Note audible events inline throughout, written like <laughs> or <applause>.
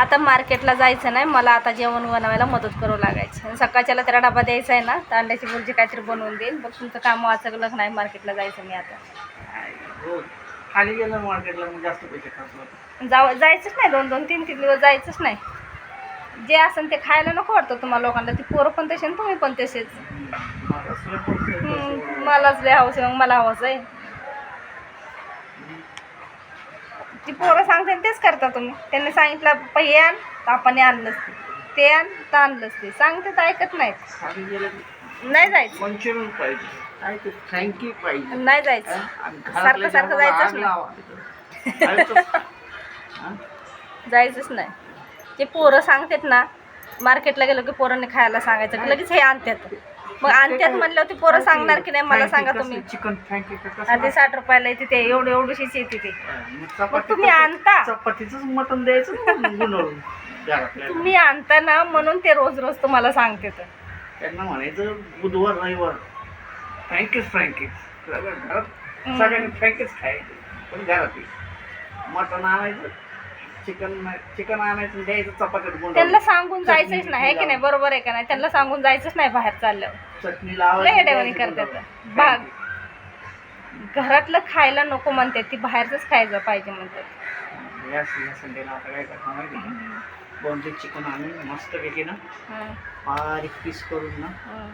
आता मार्केटला जायचं नाही मला आता जेवण बनवायला मदत करू लागायची. सकाळच्याला त्याला डबा द्यायचा आहे ना तर अंड्याची बुर्जी काहीतरी बनवून देईल बघ तुमचं काम वाचगलं नाही मार्केटला जायचं मी आता. रोज खाली गेलं मार्केटला जास्त पैसे जाव जायचंच नाही दोन दोन तीन तीन दिवस जायचंच नाही. जे असेल ते खायला नको वाटतं तुम्हाला लोकांना. ती पोरं पण तसे तुम्ही पण तसेच मलाच लय आहे मग मला हवंच आहे. ती पोरं सांगते तेच करता तुम्ही. त्यांनी सांगितलं पै आण तर आपण आणलंच ते. ते आण तर आणलंच ते. सांगते तर ऐकत नाहीत. नाही जायचं. पाहिजे. काय ते फ्रँकी पाहिजे. नाही जायचं. आणि सारखं घरातल्या सारखं जेवणाला जायचंच आग नाही. जायचंच. <laughs> हा? जायचंच नाही. ते पोरं सांगतात ना मार्केटला गेलो की पोरांनी खायला सांगायचं की लगेच हे आणतात. मग आणतात म्हणल्यावर ती पोरं सांगणार की नाही मला सांगा तुम्ही. चिकन फ्रँकी ते साठ रुपयाला येते ते एवढी एवढीशीच येते ते. मग तुम्ही आणता. चपातीच मटण द्यायचं ना तुम्ही आणता ना म्हणून ते रोज रोज तुम्हाला सांगते तर त्यांना म्हणायचं बुधवार रविवार. फ्रँकीच फ्रँकीच घरात सगळ्यांनी फ्रँकीच खायचे पण घरात मटण आणायचं चिकन चिकन आणायचं आणि द्यायचं चपात्यात गुंड त्यांना सांगून जायचंच नाही आहे की नाही? बरोबर आहे का नाही? त्यांना सांगून जायचंच नाही बाहेर चालल्यावर. चटणी लावायची करतात. भाग घरातलं खायला नको म्हणतात ती बाहेरच खायचं पाहिजे म्हणतात. या संडेला आता काय करणार माहिती आहे बोनचे चिकन आणून मस्त पैकी ना हं, बारीक पीस करून ना हं,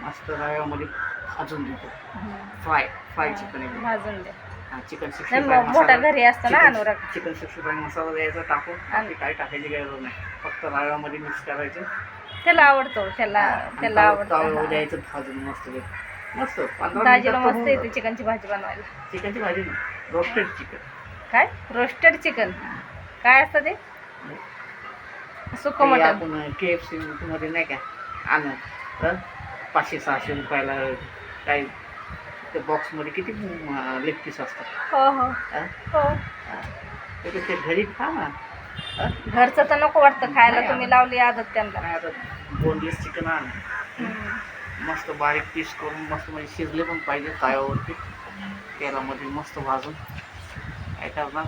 मस्त रव्यामध्ये भाजून देतो. हं. फ्राय फ्राय चिकन एकदम. भाजून द्या हा, चिकन नाही, सिक्स्टी मोठा घरी असतो ना अनुराग. चिकन सिक्स्टी फाय मसाला द्यायचा टाकून. आणि- बाकी काही टाकायची गरज नाही. फक्त रव्यामध्ये मिक्स करायचं. त्याला आवडतो त्याला त्याला आवडतो. द्यायचं भाजून मस्त. मस्त. दाजीला मस्त येते चिकनची भाजी बनवायला. चिकनची भाजी रोस्टेड चिकन काय? रोस्टेड चिकन काय असतं ते? सुक ते मटन के एफ सी मध्ये नाही का आणू तर पाचशे सहाशे रुपयाला काही ते बॉक्समध्ये किती लेग पीस असतात? हो हो. हा? त्यापेक्षा घरी खा ना? घरचं तर नको वाटतं खायला नाही, तुम्ही लावली आदत त्यांना. आता बोनलेस चिकन आण. हम्म. मस्त बारीक पीस करून मस्त म्हणजे शिजले पण पाहिजे ताव्यावरती तेलामध्ये मस्त भाजून. काय करणार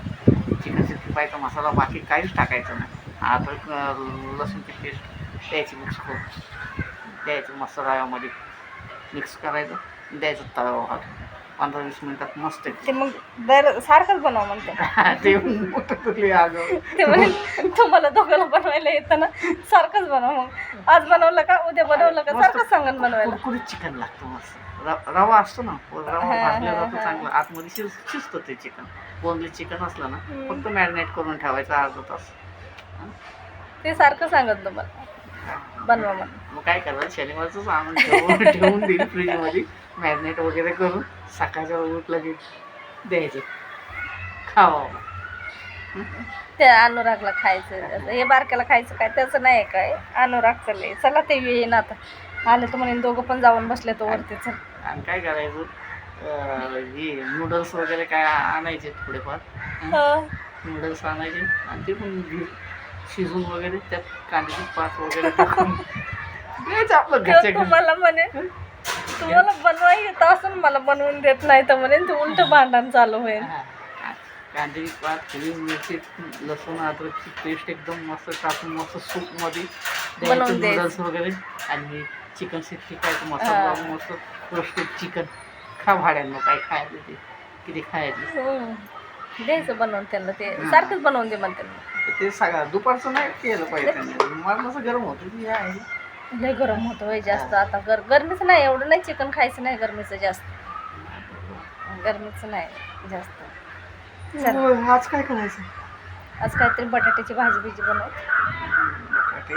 चिकन सिक्स्टी फायचा मसाला बाकी काहीच टाकायचं नाही. अं, लसूणची पेस्ट द्यायची मिक्स करून. द्यायचं मस्त रव्यामध्ये मिक्स करायचं द्यायचं तव्यावर. पंधरा वीस मिनिटात मस्त ते मग दर सारखंच बनव म्हणते. <laughs> ते मोठं तुले आगं. ते म्हणे तुम्हाला दोघांना बनवायला येतं ना सारखंच बनव मग. आज बनवलं का उद्या बनवलं का सारखंच सांगून बनवायला. कुरकुरीत चिकन लागतं मस्त. र- रवा असतो ना रवा हा, भाजला हा, जातो हा. चांगला. आतमध्ये शिज शिजतं ते चिकन बोनलेस चिकन असलं ना हम्म. फक्त मॅरिनेट करून ठेवायचं अर्धा तास. ते सारखं सांगत तुम्हाला. बनवा म्हणून मग काय करायचं शनिवारच आणून ठेवून <laughs> ठेवून देईल फ्रीजमध्ये. मॅरिनेट वगैरे करून सकाळच्या उठलं की द्यायचं. खावा ते अनुरागला खायचं हे बारक्याला खायचं काय? त्याचं नाही काय? अनुराग चालले चला ते येईन आता. आले तर म्हणे दोघं पण जाऊन बसले तो वरती. चल. आणि काय करायचं? अं, हे नूडल्स वगैरे काय आणायचे थोडेफार. नूडल्स आणायचे आणि ते पण घे- शिजून वगैरे त्यात कांद्याची पात वगैरे टाकून द्यायचं आपलं घरच्या घरी तुम्हाला म्हणे तुम्हाला बनवाय येत असून मला बनवून देत नाही तर म्हणे ते उलट भांडण चालू होईल हा. कांद्याची पात हिरवी मिरची लसूण अद्रकची पेस्ट एकदम मस्त टाकून मस्त सूपमध्ये बनवून द्यायचं. नूडल्स वगैरे आणि चिकन सिक्स्टी काय हा. मसाला मस्त रोस्टेड चिकन खा भाड्यांना काय खायचं ते किती खायचं हम्म. द्यायचं बनवून त्यांना ते. सारखंच बनवून दे म्हणते तर ते सगळं दुपारचं नाही केलं पाहिजे त्यांनी. मला असं गरम होतं आहे? लय गरम होतं वय जास्त. आता गर गरमीचं नाही एवढं नाही चिकन खायचं नाही गरमीचं जास्त. गरमीचं नाही जास्त. चल. आज काय करायचं? आज काहीतरी बटाट्याची भाजी बिजी बनव. बटाटे.